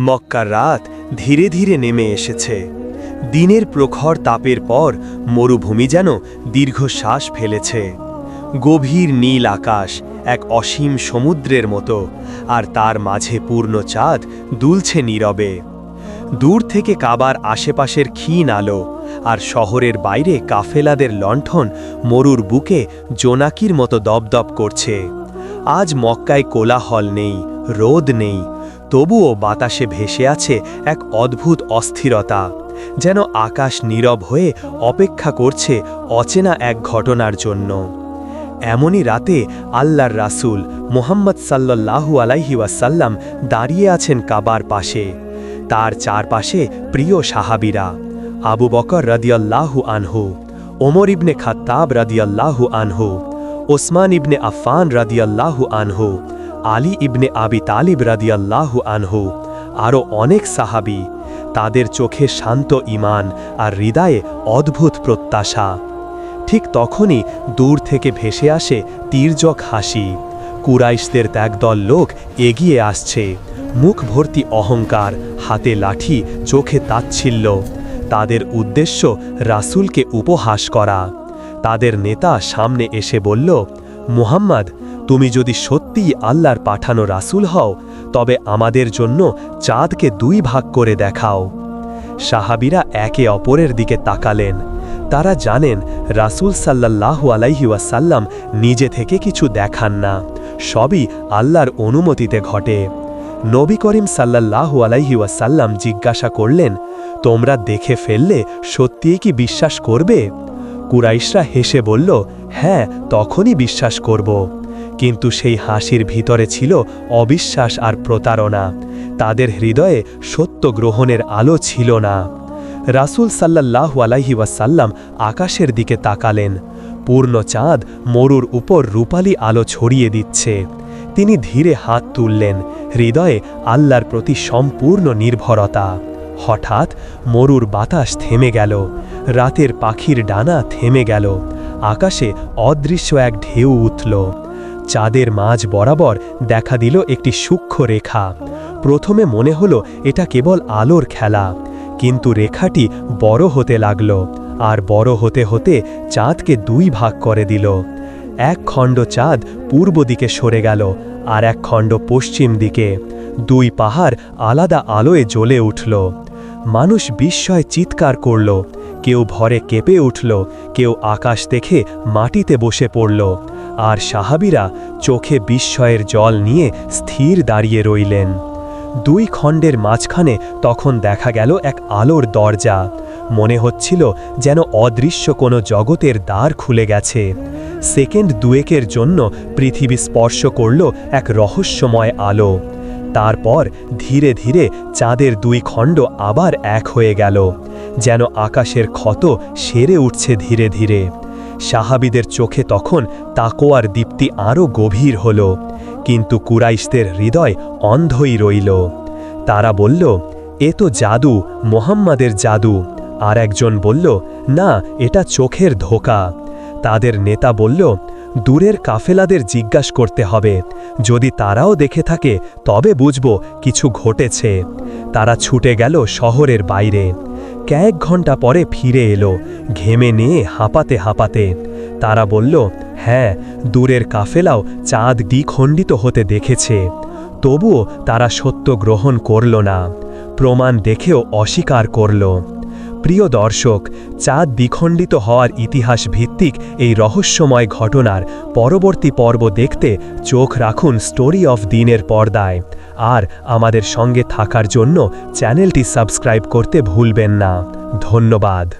মক্কার রাত ধীরে ধীরে নেমে এসেছে। দিনের প্রখর তাপের পর মরুভূমি যেন দীর্ঘশ্বাস ফেলেছে। গভীর নীল আকাশ এক অসীম সমুদ্রের মতো, আর তার মাঝে পূর্ণ চাঁদ দুলছে নীরবে। দূর থেকে কাবার আশেপাশের ক্ষীণ আলো আর শহরের বাইরে কাফেলাদের লণ্ঠন মরুর বুকে জোনাকির মতো দপদপ করছে। আজ মক্কায় কোলাহল নেই, রোদ নেই তবুও বাতাসে ভেসে আছে এক অদ্ভুত অস্থিরতা, যেন আকাশ নীরব হয়ে অপেক্ষা করছে অচেনা এক ঘটনার জন্য। এমনই রাতে আল্লাহর রাসূল মোহাম্মদ সাল্লাল্লাহু আলাইহি ওয়াসাল্লাম দাঁড়িয়ে আছেন কাবার পাশে। তার চারপাশে প্রিয় সাহাবিরা, আবু বকর রদিয়াল্লাহু আনহু, ওমর ইবনে খাত্তাব রদিয়াল্লাহু আনহু, ওসমান ইবনে আফফান রদিয়াল্লাহু আনহু আলী ইবনে আবি তালিব রদিয়াল্লাহু আনহু আরও অনেক সাহাবী, তাদের চোখে শান্ত ইমান আর হৃদয়ে অদ্ভুত প্রত্যাশা। ঠিক তখনই দূর থেকে ভেসে আসে তীর্যক হাসি। কুরাইশদের ত্যাগদল লোক এগিয়ে আসছে। মুখ ভর্তি অহংকার, হাতে লাঠি, চোখে তাচ্ছিল্য। তাদের উদ্দেশ্য রাসুলকে উপহাস করা। তাদের নেতা সামনে এসে বলল, মুহাম্মদ তুমি যদি সত্যিই আল্লাহর পাঠানো রাসূল হও, তবে আমাদের জন্য চাঁদকে দুই ভাগ করে দেখাও। সাহাবিরা একে অপরের দিকে তাকালেন। তারা জানেন, রাসূল সাল্লাল্লাহু আলাইহি ওয়াসাল্লাম নিজে থেকে কিছু দেখান না। সবই আল্লাহর অনুমতিতে ঘটে। নবী করিম সাল্লাল্লাহু আলাইহি ওয়াসাল্লাম জিজ্ঞাসা করলেন, তোমরা দেখে ফেললে সত্যিই কি বিশ্বাস করবে? কুরাইশরা হেসে বলল হ্যাঁ তখনই বিশ্বাস করব। কিন্তু সেই হাসির ভিতরে ছিল অবিশ্বাস আর প্রতারণা। তাদের হৃদয়ে সত্য গ্রহণের আলো ছিল না। রাসূল সাল্লাল্লাহু আলাইহি ওয়াসাল্লাম আকাশের দিকে তাকালেন। পূর্ণ চাঁদ মরুর উপর রূপালি আলো ছড়িয়ে দিচ্ছে। তিনি ধীরে হাত তুললেন, হৃদয়ে আল্লাহর প্রতি সম্পূর্ণ নির্ভরতা। হঠাৎ মরুর বাতাস থেমে গেল, রাতের পাখির ডানা থেমে গেল, আকাশে অদৃশ্য এক ঢেউ উঠল। চাঁদের মাঝ বরাবর দেখা দিল একটি সূক্ষ্ম রেখা। প্রথমে মনে হলো এটা কেবল আলোর খেলা, কিন্তু রেখাটি বড় হতে লাগল আর বড় হতে হতে চাঁদকে দুই ভাগ করে দিল। এক খণ্ড চাঁদ পূর্ব দিকে সরে গেল আর এক খণ্ড পশ্চিম দিকে। দুই পাহাড় আলাদা আলোয় জ্বলে উঠল। মানুষ বিস্ময় চিৎকার করল, কেউ ভরে কেঁপে উঠল, কেউ আকাশ দেখে মাটিতে বসে পড়ল। আর সাহাবিরা চোখে বিস্ময়ের জল নিয়ে স্থির দাঁড়িয়ে রইলেন। দুই খণ্ডের মাঝখানে তখন দেখা গেল এক আলোর দরজা। মনে হচ্ছিল যেন অদৃশ্য কোনো জগতের দ্বার খুলে গেছে। সেকেন্ড দুয়েকের জন্য পৃথিবী স্পর্শ করল এক রহস্যময় আলো। তারপর ধীরে ধীরে চাঁদের দুই খণ্ড আবার এক হয়ে গেল। যেন আকাশের ক্ষত সেরে উঠছে ধীরে ধীরে। সাহাবিদের চোখে তখন তাকোয়ার দীপ্তি আরও গভীর হল, কিন্তু কুরাইশদের হৃদয় অন্ধই রইল। তারা বলল, এ তো জাদু, মোহাম্মদের জাদু। আর একজন বলল, না, এটা চোখের ধোকা। তাদের নেতা বলল, দূরের কাফেলাদের জিজ্ঞাস করতে হবে। যদি তারাও দেখে থাকে, তবে বুঝব কিছু ঘটেছে। তারা ছুটে গেল শহরের বাইরে। কয়েক ঘণ্টা পরে ফিরে এলো, ঘেমে নিয়ে হাঁপাতে হাঁপাতে। তারা বলল হ্যাঁ দূরের কাফেলাও চাঁদ দ্বিখণ্ডিত হতে দেখেছে। তবুও তারা সত্য গ্রহণ করল না, প্রমাণ দেখেও অস্বীকার করল। প্রিয় দর্শক, চাঁদ দ্বিখণ্ডিত হওয়ার ইতিহাস ভিত্তিক এই রহস্যময় ঘটনার পরবর্তী পর্ব দেখতে চোখ রাখুন স্টোরি অফ দিনের পর্দায়। আর আমাদের সঙ্গে থাকার জন্য চ্যানেলটি সাবস্ক্রাইব করতে ভুলবেন না। ধন্যবাদ।